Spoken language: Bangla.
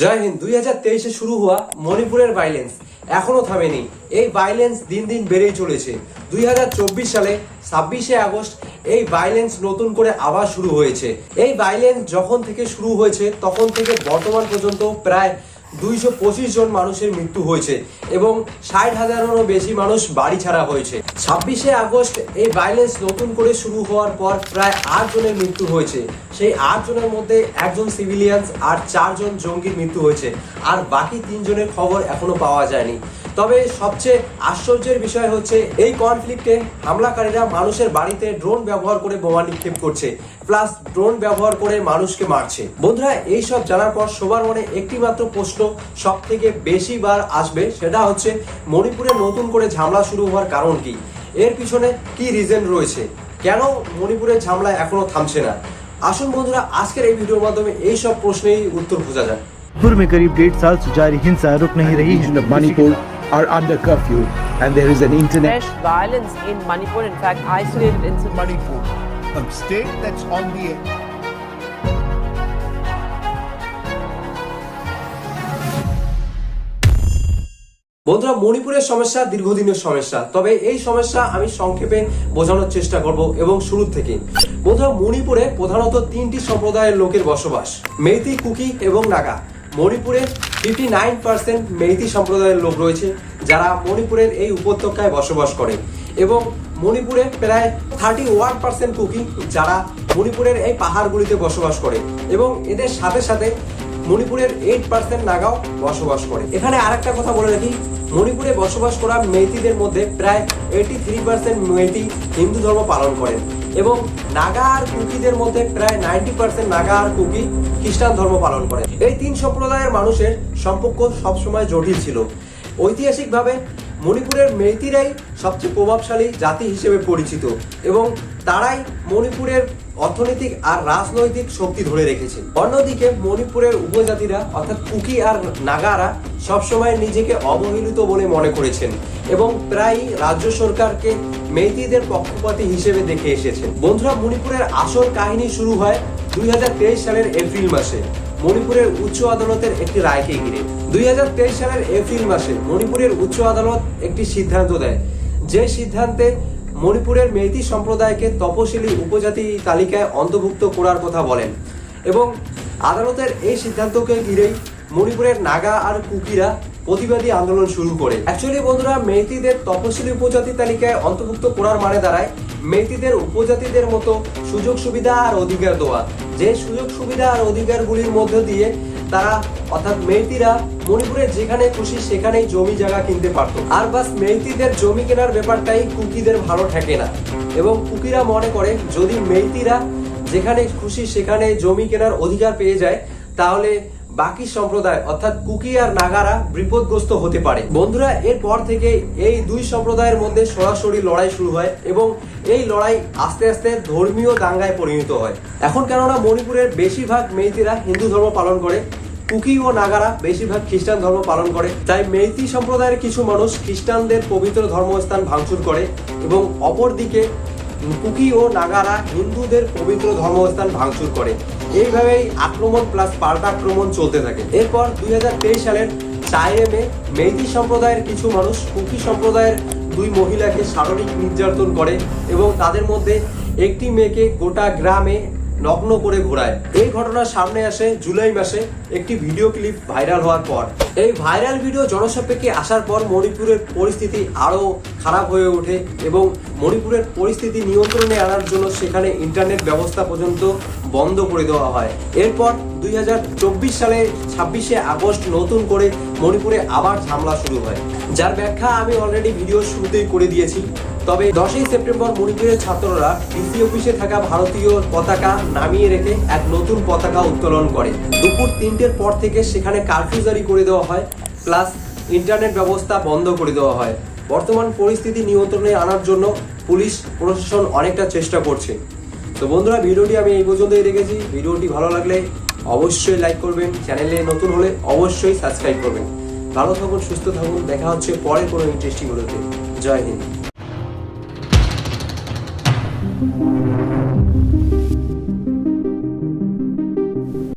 জয় হিন্দ, দুই হাজার তেইশে শুরু হওয়া মণিপুরের ভাইলেন্স এখনও থামেনি। এই ভাইলেন্স দিন দিন বেড়েই চলেছে। দুই হাজার চব্বিশ সালে ছাব্বিশে আগস্ট এই ভাইলেন্স নতুন করে আবার শুরু হয়েছে। এই ভাইলেন্স যখন থেকে শুরু হয়েছে, তখন থেকে বর্তমান পর্যন্ত প্রায় দুইশো পঁচিশ জন মানুষের মৃত্যু হয়েছে এবং ষাট হাজারেরও বেশি মানুষ বাড়ি ছাড়া হয়েছে। ছাব্বিশে আগস্ট এই ভাইলেন্স নতুন করে শুরু হওয়ার পর প্রায় আট জনের মৃত্যু হয়েছে। সেই আট জনের মধ্যে একজন সিভিলিয়ানস আর চারজন জঙ্গির মৃত্যু হয়েছে। আর বাকি তিনজনের খবর এখনও পাওয়া যায়নি। তবে সবচেয়ে আশ্চর্যের বিষয় হচ্ছে, এই কনফ্লিক্টে হামলাকারীরা মানুষের বাড়িতে ড্রোন ব্যবহার করে বোমা নিক্ষেপ করছে প্লাস ড্রোন ব্যবহার করে মানুষকে মারছে। বন্ধুরা এই সব জানার পর সবার মনে একটি মাত্র প্রশ্ন সব থেকে বেশি বার আসবে, সেটা হচ্ছে, মণিপুরে নতুন করে ঝামেলা শুরু হওয়ার কারণ কি? এর পিছনে কি রিজন রয়েছে? কেন মণিপুরের ঝামেলা এখনও থামছে না? আসুন বন্ধুরা আজকের এই ভিডিওর মাধ্যমে এই সব প্রশ্নেই উত্তর খোঁজা যাক मणिपुर में करीब डेढ़ साल से जारी हिंसा रुक नहीं रही region of Manipur are under curfew and there is an internet fresh violence in Manipur, in fact, isolated incidents. Manipur, a state that's on the বন্ধুরা, মণিপুরের সমস্যা দীর্ঘদিনের সমস্যা। তবে এই সমস্যা আমি সংক্ষেপে বোঝানোর চেষ্টা করব এবং শুরু থেকে। বন্ধুরা, মণিপুরে প্রধানত তিনটি সম্প্রদায়ের লোকের বসবাস, মেইতি, কুকি এবং নাগা। মণিপুরে ফিফটি নাইন পার্সেন্ট মেইতি সম্প্রদায়ের লোক রয়েছে, যারা মণিপুরের এই উপত্যকায় বসবাস করে। এবং মণিপুরে প্রায় থার্টি ওয়ান পার্সেন্ট কুকি, যারা মণিপুরের এই পাহাড়গুলিতে বসবাস করে। এবং এদের সাথে সাথে মণিপুরের এইট পার্সেন্ট নাগাও বসবাস করে। এখানে আরেকটা কথা বলে রাখি, মণিপুরে বসবাস করা মেইতিদের মধ্যে প্রায় eighty three percent Meitei Hindu ধর্ম পালন করেন এবং নাগা আর কুকিদের মধ্যে প্রায় নাইনটি পার্সেন্ট নাগা আর কুকি খ্রিস্টান ধর্ম পালন করে। এই তিন সম্প্রদায়ের মানুষের সম্পর্ক সবসময় জটিল ছিল। ঐতিহাসিকভাবে মণিপুরের মেইতিরাই সবচেয়ে প্রভাবশালী জাতি হিসেবে পরিচিত এবং তারাই মণিপুরের অর্থনৈতিক আর রাজনৈতিক শক্তি ধরে রেখেছে। অন্যদিকে মণিপুরের উপজাতিরা, অর্থাৎ কুকি আর নাগারা, সবসময় নিজেকে অবহেলিত বলে মনে করেছেন এবং প্রায় রাজ্য সরকারকে মেইতিদের পক্ষপাতী হিসেবে দেখে এসেছেন। বন্ধুরা, মণিপুরের আসল কাহিনী শুরু হয় দুই হাজার তেইশ সালের এপ্রিল মাসে। মণিপুরের উচ্চ আদালতের একটি রায়কে ঘিরে। দুই হাজার তেইশ সালের এপ্রিল মাসে মণিপুরের উচ্চ আদালত একটি সিদ্ধান্ত দেয়। যে সিদ্ধান্তে মণিপুরের মেইতি সম্প্রদায়কে তপশিলি উপজাতি তালিকায় অন্তর্ভুক্ত করার কথা বলেন এবং আদালতের এই সিদ্ধান্তকে ঘিরেই মণিপুরের নাগা আর কুকিরা প্রতিবাদী আন্দোলন শুরু করে। অ্যাকচুয়ালি বন্ধুরা মেয়েতিদের তপশিলি উপজাতি তালিকায় অন্তর্ভুক্ত করার মানে দাঁড়ায় মেয়েতিদের উপজাতিদের মতো সুযোগ সুবিধা আর অধিকার দেওয়া। যে সুযোগ সুবিধা আর অধিকারগুলির মধ্য দিয়ে তারা, অর্থাৎ মেইতিরা মণিপুরের যেখানে খুশি সেখানেই জমি জায়গা কিনতে পারতো। আর বাস মেইতিদের জমি কেনার ব্যাপারটাই কুকিদের ভালো ঠেকে না। এবং কুকিরা মনে করে, যদি মেইতিরা যেখানে খুশি সেখানে জমি কেনার অধিকার পেয়ে যায়, তাহলে বাকি সম্প্রদায়, অর্থাৎ কুকি আর নাগারা বিপদগ্রস্ত হতে পারে। বন্ধুরা, এরপর থেকে এই দুই সম্প্রদায়ের মধ্যে সরাসরি লড়াই শুরু হয় এবং এই লড়াই আস্তে আস্তে ধর্মীয় দাঙ্গায় পরিণত হয়। এখন কেননা মণিপুরের বেশিরভাগ মেইতিরা হিন্দু ধর্ম পালন করে কুকি ও নাগারা বেশিরভাগ খ্রিস্টান ধর্ম পালন করে, তাই মেইতি সম্প্রদায়ের কিছু মানুষ খ্রিস্টানদের পবিত্র ধর্মস্থান ভাঙচুর করে এবং অপরদিকে কুকি ও নাগারা হিন্দুদের পবিত্র ধর্মস্থান ভাঙচুর করে। এইভাবেই আক্রমণ প্লাস পাল্টা আক্রমণ চলতে থাকে। এরপর দুই হাজার তেইশ সালের চারে মেইতি সম্প্রদায়ের কিছু মানুষ কুকি সম্প্রদায়ের দুই মহিলাকে শারীরিক নির্যাতন করে এবং তাদের মধ্যে একটি মেয়েকে গোটা গ্রামে নগ্ন করে ঘোরায়। এই ঘটনা সামনে আসে জুলাই মাসে একটি ভিডিও ক্লিপ ভাইরাল হওয়ার পর। এই ভাইরাল ভিডিও জনসাপেক্ষে আসার পর মণিপুরের পরিস্থিতি আরও খারাপ হয়ে ওঠে এবং মণিপুরের পরিস্থিতি নিয়ন্ত্রণে আনার জন্য সেখানে ইন্টারনেট ব্যবস্থা পর্যন্ত বন্ধ করে দেওয়া হয়। এরপর দুই হাজার চব্বিশ সালে ছাব্বিশে আগস্ট নতুন করে মণিপুরে আবার ঝামেলা শুরু হয়। যার ব্যাখ্যা আমি অলরেডি ভিডিও শুরুতেই করে দিয়েছি। তবে দশই সেপ্টেম্বর মণিপুরের ছাত্ররা ডিসি অফিসে থাকা ভারতীয় পতাকা নামিয়ে রেখে এক নতুন পতাকা উত্তোলন করে। দুপুর তিনটের পর থেকে সেখানে কারফিউ জারি করে দেওয়া হয় প্লাস ইন্টারনেট ব্যবস্থা বন্ধ করে দেওয়া হয়। বর্তমান পরিস্থিতি নিয়ন্ত্রণে আনার জন্য পুলিশ প্রশাসন অনেকটা চেষ্টা করছে। তো বন্ধুরা, ভিডিওটি আমি এই পর্যন্তই রেখেছি। ভিডিওটি ভালো লাগলে অবশ্যই লাইক করবেন। চ্যানেলে নতুন হলে অবশ্যই সাবস্ক্রাইব করবেন। ভালো থাকুন, সুস্থ থাকুন। দেখা হচ্ছে পরে কোনো ইন্টারেস্টিং ভিডিওতে জয় হিন্দ।